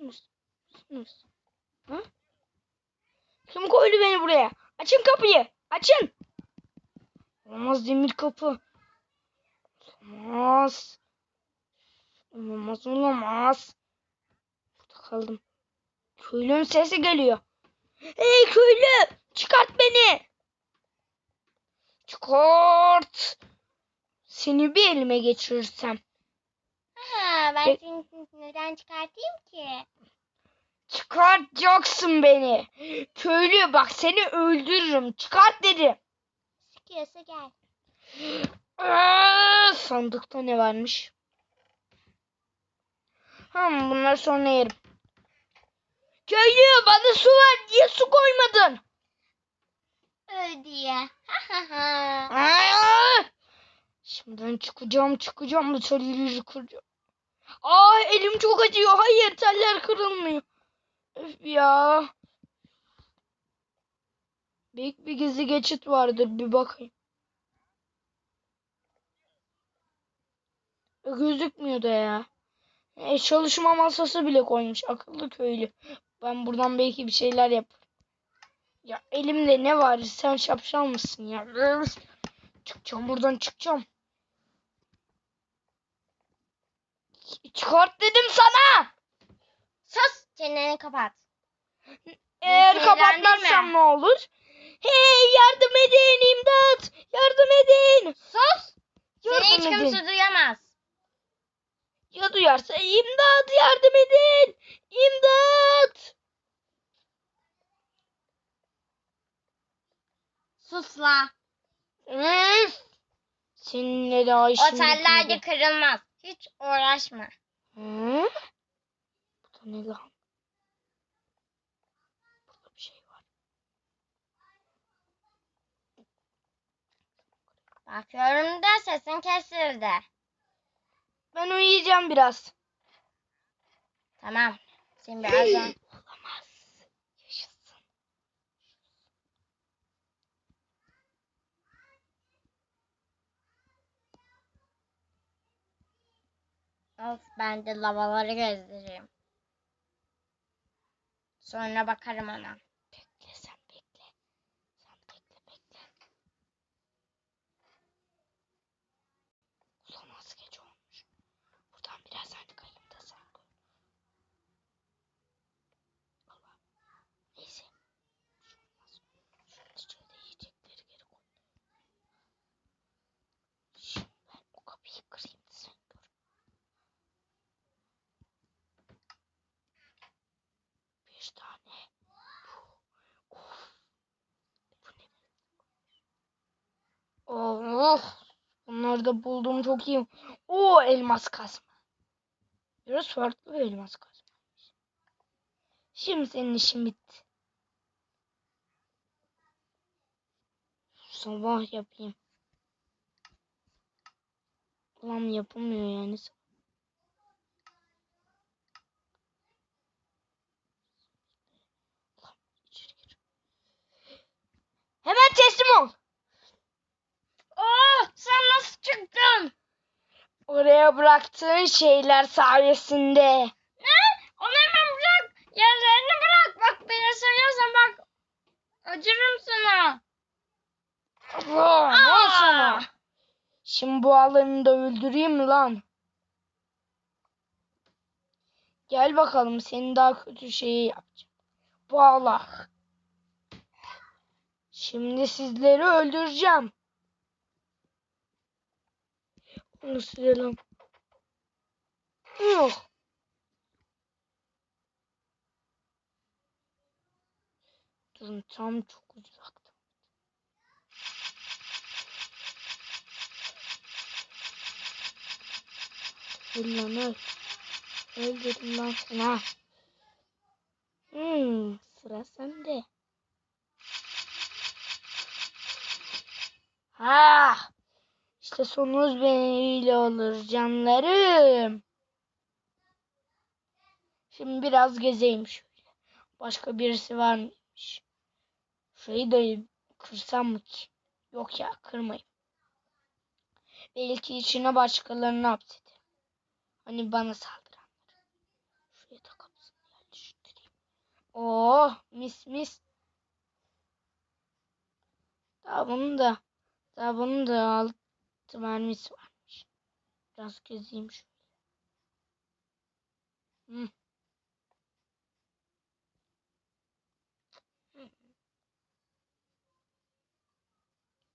Kimsiniz? Ha? Kim koydu beni buraya? Açın kapıyı. Açın. Olamaz demir kapı. Olamaz. Olamaz olamaz. Burada kaldım. Köylünün sesi geliyor. Hey köylü! Çıkart beni! Çıkart! Seni bir elime geçirirsem. Ha, ben Pe- seni neden çıkartayım ki? Çıkartacaksın beni. Köylü bak seni öldürürüm. Çıkart dedim. Sıkıyorsa gel. Aa, sandıkta ne varmış? Hmm, bunları sonra yerim. Köylü bana su ver. Niye su koymadın? Öl diye. Şimdiden çıkacağım çıkacağım bu telleri kıracağım. Aa elim çok acıyor. Hayır teller kırılmıyor. Öf ya. Büyük bir gizli geçit vardır bir bakayım. Gözükmüyor da ya. E, çalışma masası bile koymuş. Akıllı köylü. Ben buradan belki bir şeyler yaparım. Ya elimde ne var? Sen şapşal mısın ya? Çıkacağım buradan çıkacağım. Çıkart dedim sana. Sus. Çeneni kapat. Eğer kapatmazsam ne olur? Hey yardım edin imdat. Yardım edin. Sus. Yardım Seni hiç edin. kimse duyamaz. Ya duyarsa imdat yardım edin. İmdat. Sus la. Üf. Seninle işim Otellerde kırılmaz. Hiç uğraşma. Hı? Bu da ne lan? Burada bir şey var. Bakıyorum da sesin kesildi. Ben uyuyacağım biraz. Tamam. Şimdi birazdan. of ben de lavaları gezdireyim. Sonra bakarım ona. Bekle sen bekle. Sen bekle bekle. Ulan az geç olmuş. Buradan biraz hani kayayım da sen gör. Allah. Neyse. Bir şey olmaz. Şunun içinde yiyecekleri geri koy. Şimdi ben o kapıyı kırayım da sen gör. Bir tane. Bu. Of. Bu ne? Oh. Bunları da buldum çok iyi. O elmas kazma. Biraz farklı bir elmas kazma. Şimdi senin işin bitti. Sabah yapayım. Ulan yapılmıyor yani. Ulan sen nasıl çıktın? Oraya bıraktığın şeyler sayesinde. Ne? Onu hemen bırak. Yerlerini bırak. Bak beni seviyorsan bak. Acırım sana. Aa, ne Aa! sana? Şimdi bu alanı da öldüreyim mi lan? Gel bakalım senin daha kötü şeyi yapacağım. Bağla. Şimdi sizleri öldüreceğim. Onu silelim. Yok. Durun tam çok uzakta. Öl lan öl. Öldürdüm seni ha. Hmm, sıra sende. Ha, işte sonunuz böyle olur canlarım. Şimdi biraz gezeyim şöyle. Başka birisi var mıymış? Şurayı da kırsam mı ki? Yok ya kırmayayım. Belki içine başkalarını hapsederim. Hani bana saldıranlar. Şuraya da kapsın ya. Oh mis mis. Daha bunun da daha bunun da altı mermisi varmış. Biraz gezeyim şöyle. Hı.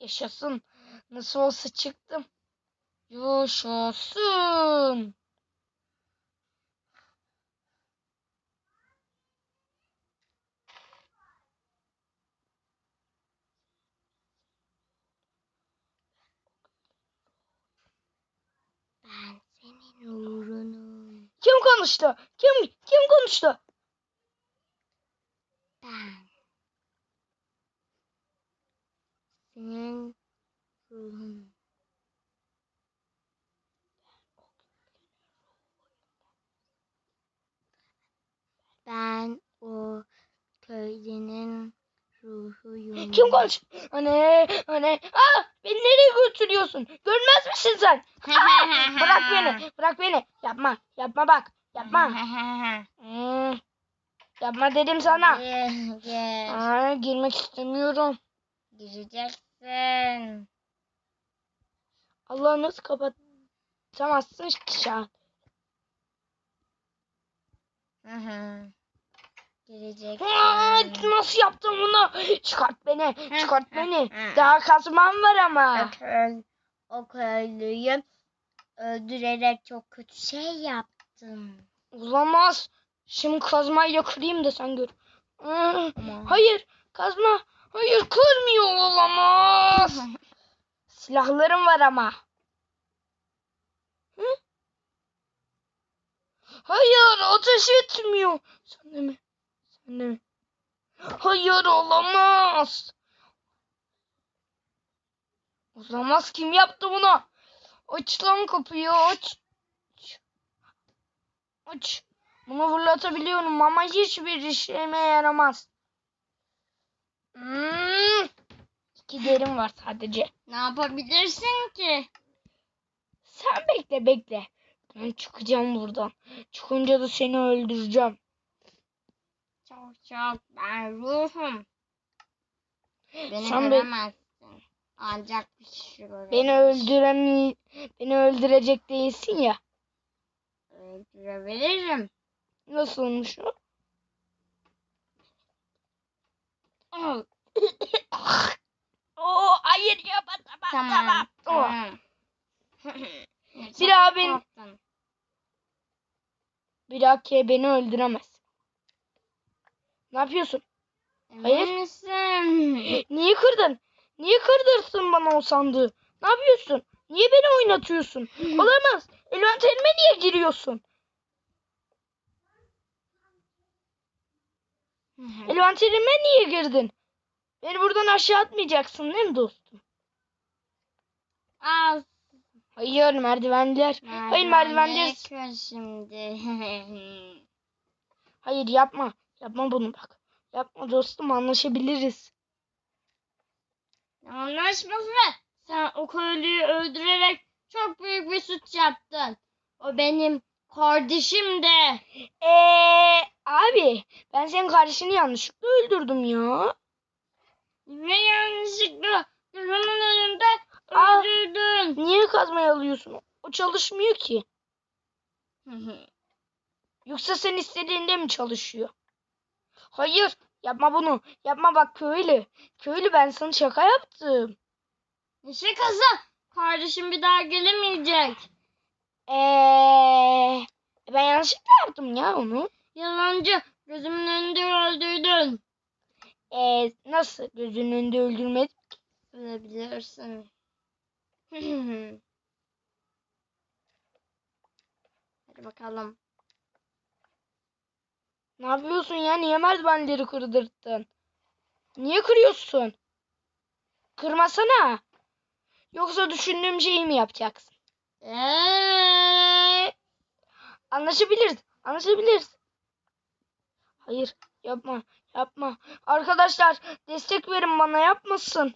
Yaşasın. Nasıl olsa çıktım. Yaşasın. Uğrunum. Kim konuştu? Kim kim konuştu? Ben. Senin ruhun. Ben o köylünün ruhuyum. Kim konuş? Anne, anne. Aa, beni nereye götürüyorsun? Görmez misin sen? Aa, bırak beni, bırak beni. Yapma, yapma bak, yapma. Hmm, yapma dedim sana. Aa, girmek istemiyorum. Gireceksin. Allah nasıl kapatamazsın ki şu an? Hı hı. Aa, nasıl yaptın bunu? Çıkart beni, çıkart beni. Daha kazmam var ama. O, köy, o köylüyü öldürerek çok kötü şey yaptım. Olamaz. Şimdi kazmayla kırayım da sen gör. Ama- hayır, kazma. Hayır, kırmıyor olamaz. Silahlarım var ama. Hı? Hayır, ateş etmiyor. Sen de mi? Mi? Hayır, olamaz. Olamaz. Kim yaptı bunu? Aç lan kapıyı, aç. Aç. Aç. Bunu fırlatabiliyorum ama hiçbir işime yaramaz. Hmm. İki derim var sadece. Ne yapabilirsin ki? Sen bekle bekle. Ben çıkacağım buradan. Çıkınca da seni öldüreceğim. Çok ben ruhum. Beni Sen be- göremezsin. Ancak bir şey görebilirsin. Beni öldüremi beni öldürecek değilsin ya. Öldürebilirim. Nasılmış o? Oh, Oo hayır yapma tamam tamam. tamam. Oh. Bir korktun. Bir dahaki beni öldüremez. Ne yapıyorsun? Hayır. Misin? Niye kırdın? Niye kırdırsın bana o sandığı? Ne yapıyorsun? Niye beni oynatıyorsun? Olamaz. Envanterime niye giriyorsun? Envanterime niye girdin? Beni buradan aşağı atmayacaksın değil mi dostum? Al. Hayır merdivenler. Hayır merdivenler. şimdi. Hayır yapma. Yapma bunu bak. Yapma dostum anlaşabiliriz. Anlaşması. Sen o köylüyü öldürerek çok büyük bir suç yaptın. O benim kardeşim de. Eee abi ben senin kardeşini yanlışlıkla öldürdüm ya. Ve yanlışlıkla gözümün önünde Aa. öldürdün. Niye kazmayı alıyorsun? O çalışmıyor ki. Yoksa sen istediğinde mi çalışıyor? Hayır yapma bunu. Yapma bak köylü. Köylü ben sana şaka yaptım. ne şakası? Kardeşim bir daha gelemeyecek. Eee ben yanlışlıkla yaptım ya onu. Yalancı. Gözümün önünde öldürdün. Eee nasıl gözünün önünde öldürmedim? Ölebilirsin. Hadi bakalım. Ne yapıyorsun ya? Niye merdivenleri kırdırttın? Niye kırıyorsun? Kırmasana. Yoksa düşündüğüm şeyi mi yapacaksın? Eee, Anlaşabiliriz. Anlaşabiliriz. Hayır. Yapma. Yapma. Arkadaşlar destek verin bana yapmasın.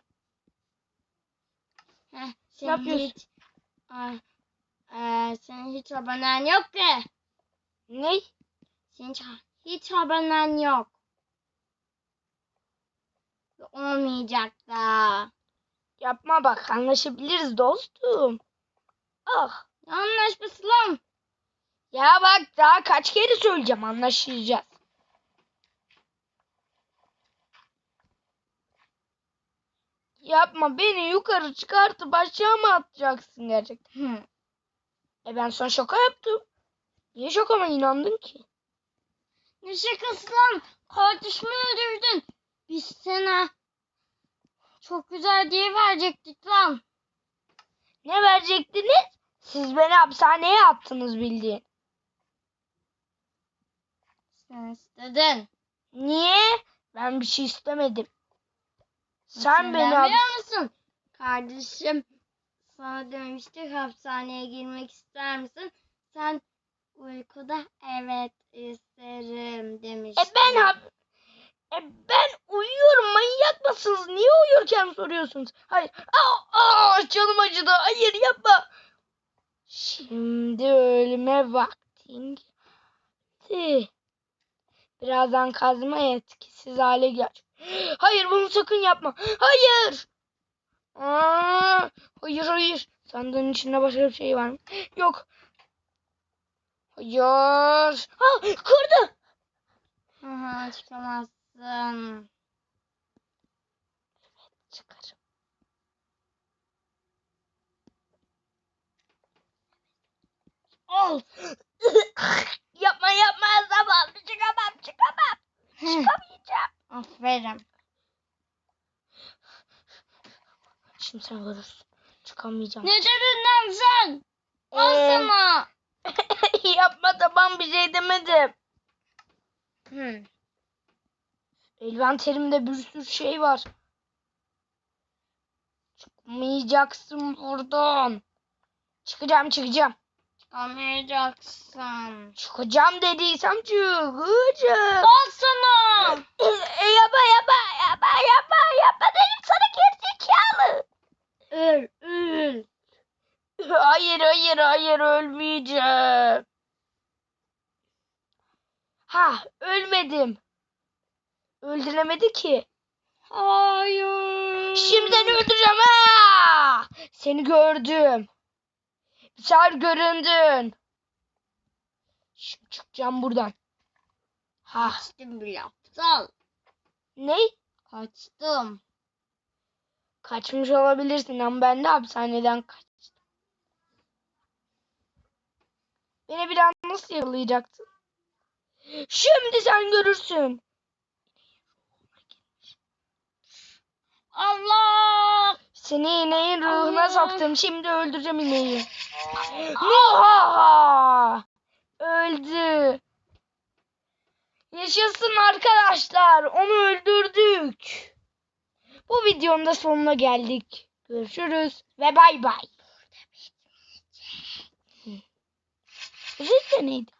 heh, senin yapıyorsun? Hiç, Aa, eee, senin hiç abonen yok ki. Ne? Senin hiç, hiç abonen yok. olmayacak da. Yapma bak anlaşabiliriz dostum. Ah. Anlaşması lan. Ya bak daha kaç kere söyleyeceğim anlaşacağız. Yapma beni yukarı çıkartıp aşağı mı atacaksın gerçekten? Hı. E ben sana şaka yaptım. Niye şakama inandın ki? Ne şakası lan? Kardeşimi öldürdün. Biz sana çok güzel diye verecektik lan. Ne verecektiniz? Siz beni hapishaneye attınız bildiğin. Sen istedin. Niye? Ben bir şey istemedim. Sen beni hapis- musun? Kardeşim sana demiştik hapishaneye girmek ister misin? Sen uykuda evet isterim E demiştin. ben hap- e ben uyuyorum manyak mısınız? Niye uyurken soruyorsunuz? Hayır. Aa, aa, canım acıdı. Hayır yapma. Şimdi ölüme vaktin geldi. Birazdan kazma etkisiz hale gelecek. Hayır bunu sakın yapma. Hayır. Aa, hayır hayır. Sandığın içinde başka bir şey var mı? Yok. Hayır. Ha, kırdı. Aha, çıkamazsın. Ol. yapma yapma zaman çıkamam çıkamam çıkamayacağım. Aferin. Şimdi sen görürsün. Çıkamayacağım. Ne lan sen? Al Ee, sana. yapma tamam bir şey demedim. Hı. Elvanterimde bir sürü şey var. Çıkmayacaksın buradan. Çıkacağım çıkacağım. Çıkamayacaksın. Çıkacağım dediysem çıkacağım. Al sana. E, yapma yapma yapma yapma yapma dedim sana gerizekalı. Öl, öl. Hayır hayır hayır ölmeyeceğim. Ha ölmedim. Öldüremedi ki. Hayır. Şimdi seni öldüreceğim ha. Seni gördüm. Sen göründün. Şimdi çıkacağım buradan. Ha Kaçtım bile aptal. ne? Kaçtım. Kaçmış olabilirsin ama ben de hapishaneden kaçtım. Beni bir an nasıl yakalayacaktın? Şimdi sen görürsün. Allah. Seni ineğin ruhuna Allah. soktum. Şimdi öldüreceğim ineği. Muhaha! Öldü. Yaşasın arkadaşlar. Onu öldürdük. Bu videonun da sonuna geldik. Görüşürüz ve bay bay. Hı. Özellikle neydi?